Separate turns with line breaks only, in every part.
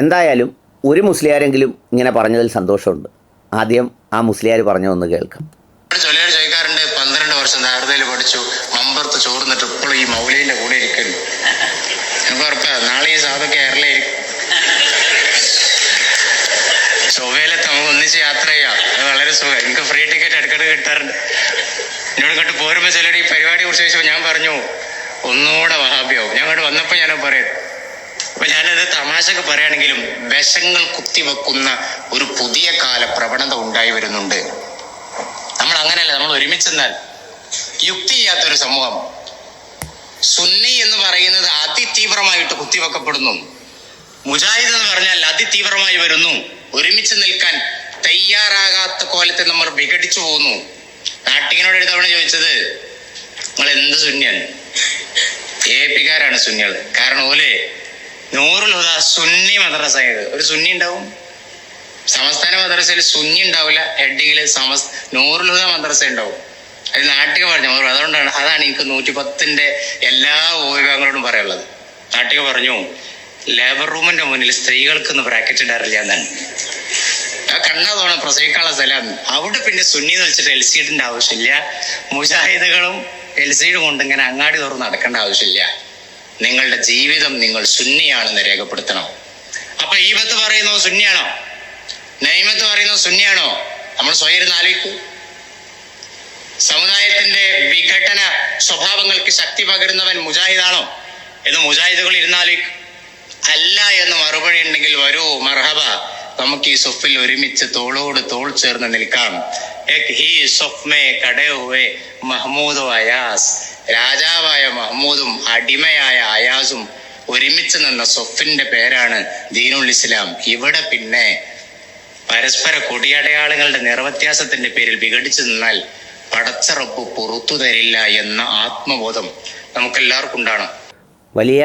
എന്തായാലും ഒരു മുസ്ലിയാരെങ്കിലും ഇങ്ങനെ പറഞ്ഞതിൽ സന്തോഷമുണ്ട്. ആദ്യം ആ മുസ്ലിയാർ പറഞ്ഞു ഒന്ന് കേൾക്കാം
ചൊല്ലിയാർ ചോദിക്കാറുണ്ട് പന്ത്രണ്ട് വർഷം പഠിച്ചു ചോർന്നിട്ട് ഈ കൂടെ ഇരിക്കുന്നു. വളരെ സുഖം. ഫ്രീ ടിക്കറ്റ് പോരുമ്പോൾ കുറിച്ച് ഞാൻ പറഞ്ഞു ഒന്നുകൂടെ വഹാബിയാവും. ഞാൻ ഇങ്ങോട്ട് വന്നപ്പോൾ ഞാൻ പറയും അപ്പൊ ഞാനത് തമാശക്ക് പറയുകയാണെങ്കിലും വിഷങ്ങൾ കുത്തിവെക്കുന്ന ഒരു പുതിയ കാല പ്രവണത ഉണ്ടായി വരുന്നുണ്ട്. നമ്മൾ അങ്ങനെയല്ല നമ്മൾ ഒരുമിച്ചെന്നാൽ. യുക്തി ചെയ്യാത്തൊരു സമൂഹം. സുന്നി എന്ന് പറയുന്നത് അതിതീവ്രമായിട്ട് കുത്തിവെക്കപ്പെടുന്നു. മുജാഹിദ് എന്ന് പറഞ്ഞാൽ അതിതീവ്രമായി വരുന്നു. ഒരുമിച്ച് നിൽക്കാൻ തയ്യാറാകാത്ത കോലത്തെ നമ്മൾ വിഘടിച്ചു പോകുന്നു നാട്ടികനോട് ഒരു തവണ ചോദിച്ചത് നിങ്ങൾ എന്ത് ശൂന്യാണ് പിക്കാരാണ് സുന്നികൾ കാരണം ഓലെ നൂറുൽ ഉദാ സുന്നി മദ്രസ ഒരു സുന്നി ഉണ്ടാവും? സമസ്ഥാന മദ്രസയിൽ സുന്നി ഉണ്ടാവില്ല. ഹെഡിങ്ങിൽ സമസ് ഹുദ മദ്രസ ഉണ്ടാവും. അത് നാട്ടിക പറഞ്ഞു അതുകൊണ്ടാണ് അതാണ് എനിക്ക് നൂറ്റി പത്തിന്റെ എല്ലാ ഉപയോഗങ്ങളോടും പറയാനുള്ളത്. നാട്ടിക പറഞ്ഞു ലേബർ റൂമിന്റെ മുന്നിൽ സ്ത്രീകൾക്ക് ഒന്ന് ബ്രാക്കറ്റ് ഇടാറില്ല എന്നാണ്. ആ തോന്നണം പ്രസവിക്കാനുള്ള സ്ഥലം. അവിടെ പിന്നെ സുന്നി എന്ന് വെച്ചിട്ട് എൽ സീഡിന്റെ ആവശ്യമില്ല. മുജാഹിദുകളും എൽ സീഡും കൊണ്ട് ഇങ്ങനെ അങ്ങാടി തുറന്ന് നടക്കേണ്ട ആവശ്യമില്ല. നിങ്ങളുടെ ജീവിതം നിങ്ങൾ സുന്നിയാണെന്ന് രേഖപ്പെടുത്തണം. അപ്പൊ ഈബത്ത് പറയുന്നത് സുന്നിയാണോ? നൈമത്ത് പറയുന്നത് സുന്നിയാണോ? നമ്മൾ സ്വയം ആലോചിക്കൂ. സമുദായത്തിന്റെ വിഘടന സ്വഭാവങ്ങൾക്ക് ശക്തി പകരുന്നവൻ മുജാഹിദാണോ? എന്ന് മുജാഹിദുകൾ ഇരുന്നാലോചിക്കും അല്ല എന്ന് മറുപടി ഉണ്ടെങ്കിൽ വരൂ മർഹബ നമുക്ക് ഈ സൊഫിൽ ഒരുമിച്ച് തോളോട് തോൾ ചേർന്ന് നിൽക്കാം. ഹി സൊഫ് മേ കടേ ഹുവേ മഹ്മൂദ് അയാസ് രാജാവായ മഹ്മൂദും അടിമയായ അയാസും ഒരുമിച്ച് നിന്ന സൊഫിന്റെ പേരാണ് ദീനുൽ ഇസ്ലാം. ഇവിടെ പിന്നെ പരസ്പര കൊടിയടയാളങ്ങളുടെ നിറവ്യത്യാസത്തിന്റെ പേരിൽ വിഘടിച്ചു നിന്നാൽ പടച്ചറപ്പ് പുറത്തു തരില്ല എന്ന ആത്മബോധം നമുക്കെല്ലാവർക്കും ഉണ്ടാണ്
വലിയ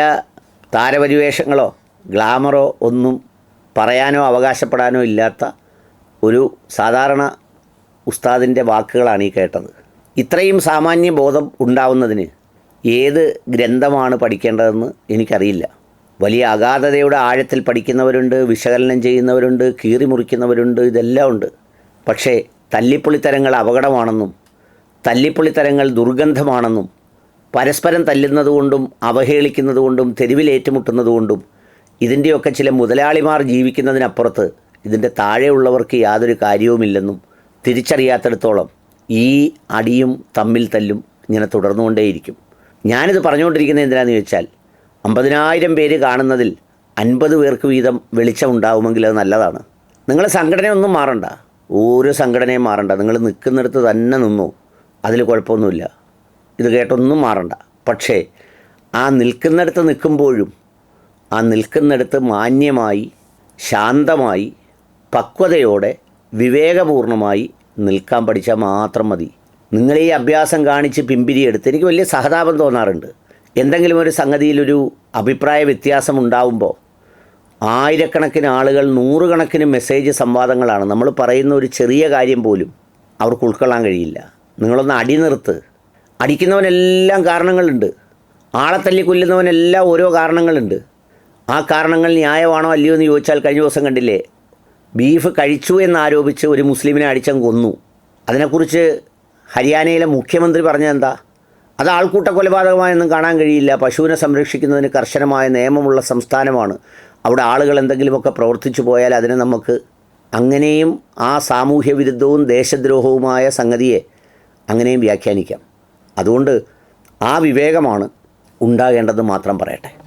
താരപരിവേഷങ്ങളോ ഗ്ലാമറോ ഒന്നും പറയാനോ അവകാശപ്പെടാനോ ഇല്ലാത്ത ഒരു സാധാരണ ഉസ്താദിന്റെ വാക്കുകളാണ് ഈ കേട്ടത്. ഇത്രയും സാമാന്യ ബോധം ഉണ്ടാവുന്നതിന് ഏത് ഗ്രന്ഥമാണ് പഠിക്കേണ്ടതെന്ന് എനിക്കറിയില്ല. വലിയ അഗാധതയുടെ ആഴത്തിൽ പഠിക്കുന്നവരുണ്ട് വിശകലനം ചെയ്യുന്നവരുണ്ട് കീറി മുറിക്കുന്നവരുണ്ട് ഇതെല്ലാം ഉണ്ട്. പക്ഷേ തല്ലിപ്പൊളിത്തരങ്ങൾ അപകടമാണെന്നും തല്ലിപ്പൊളിത്തരങ്ങൾ ദുർഗന്ധമാണെന്നും പരസ്പരം തല്ലുന്നതുകൊണ്ടും അവഹേളിക്കുന്നതുകൊണ്ടും തെരുവിലേറ്റുമുട്ടുന്നതുകൊണ്ടും ഇതിന്റെയൊക്കെ ചില മുതലാളിമാർ ജീവിക്കുന്നതിനപ്പുറത്ത് ഇതിന്റെ താഴെയുള്ളവർക്ക് യാതൊരു കാര്യവുമില്ലെന്നും തിരിച്ചറിയാത്തിടത്തോളം ഈ അടിയും തമ്മിൽ തല്ലും ഇങ്ങനെ തുടർന്നുകൊണ്ടേയിരിക്കും. ഞാനിത് പറഞ്ഞുകൊണ്ടിരിക്കുന്നത് എന്തിനാണെന്ന് ചോദിച്ചാൽ അമ്പതിനായിരം പേര് കാണുന്നതിൽ അൻപത് പേർക്ക് വീതം വെളിച്ചം ഉണ്ടാവുമെങ്കിൽ അത് നല്ലതാണ്. നിങ്ങൾ സംഘടനയൊന്നും മാറണ്ട. ഓരോ സംഘടനയും മാറണ്ട. നിങ്ങൾ നിൽക്കുന്നിടത്ത് തന്നെ നിന്നു. അതിൽ കുഴപ്പമൊന്നുമില്ല. ഇത് കേട്ടൊന്നും മാറണ്ട. പക്ഷേ ആ നിൽക്കുന്നിടത്ത് നിൽക്കുമ്പോഴും ആ നിൽക്കുന്നിടത്ത് മാന്യമായി ശാന്തമായി പക്വതയോടെ വിവേകപൂർണമായി നിൽക്കാൻ പഠിച്ചാൽ മാത്രം മതി. നിങ്ങൾ ഈ അഭ്യാസം കാണിച്ച് പിമ്പിരിയെടുത്ത് എനിക്ക് വലിയ സഹതാപം തോന്നാറുണ്ട്. എന്തെങ്കിലും ഒരു സംഗതിയിലൊരു അഭിപ്രായ വ്യത്യാസം ഉണ്ടാവുമ്പോൾ ആയിരക്കണക്കിന് ആളുകൾ നൂറുകണക്കിന് മെസ്സേജ് സംവാദങ്ങളാണ്. നമ്മൾ പറയുന്ന ഒരു ചെറിയ കാര്യം പോലും അവർക്ക് ഉൾക്കൊള്ളാൻ കഴിയില്ല. നിങ്ങളൊന്ന് അടി നിർത്ത്. അടിക്കുന്നവനെല്ലാം കാരണങ്ങളുണ്ട്. ആളെ തല്ലി കൊല്ലുന്നവനെല്ലാം ഓരോ കാരണങ്ങളുണ്ട്. ആ കാരണങ്ങൾ ന്യായമാണോ അല്ലയോ എന്ന് ചോദിച്ചാൽ കഴിഞ്ഞ ദിവസം കണ്ടില്ലേ? ബീഫ് കഴിച്ചു എന്നാരോപിച്ച് ഒരു മുസ്ലിമിനെ അടിച്ചങ്ങ് കൊന്നു. അതിനെക്കുറിച്ച് ഹരിയാനയിലെ മുഖ്യമന്ത്രി പറഞ്ഞതെന്താ? അത് ആൾക്കൂട്ട കൊലപാതകമായൊന്നും കാണാൻ കഴിയില്ല. പശുവിനെ സംരക്ഷിക്കുന്നതിന് കർശനമായ നിയമമുള്ള സംസ്ഥാനമാണ്. അവിടെ ആളുകൾ എന്തെങ്കിലുമൊക്കെ പ്രവർത്തിച്ചു പോയാൽ അതിനെ നമുക്ക് അങ്ങനെയും ആ സാമൂഹ്യ വിരുദ്ധവും ദേശദ്രോഹവുമായ സംഗതിയെ അങ്ങനെയും വ്യാഖ്യാനിക്കാം. അതുകൊണ്ട് ആ വിവേകമാണ് ഉണ്ടാകേണ്ടത് മാത്രം പറയട്ടെ.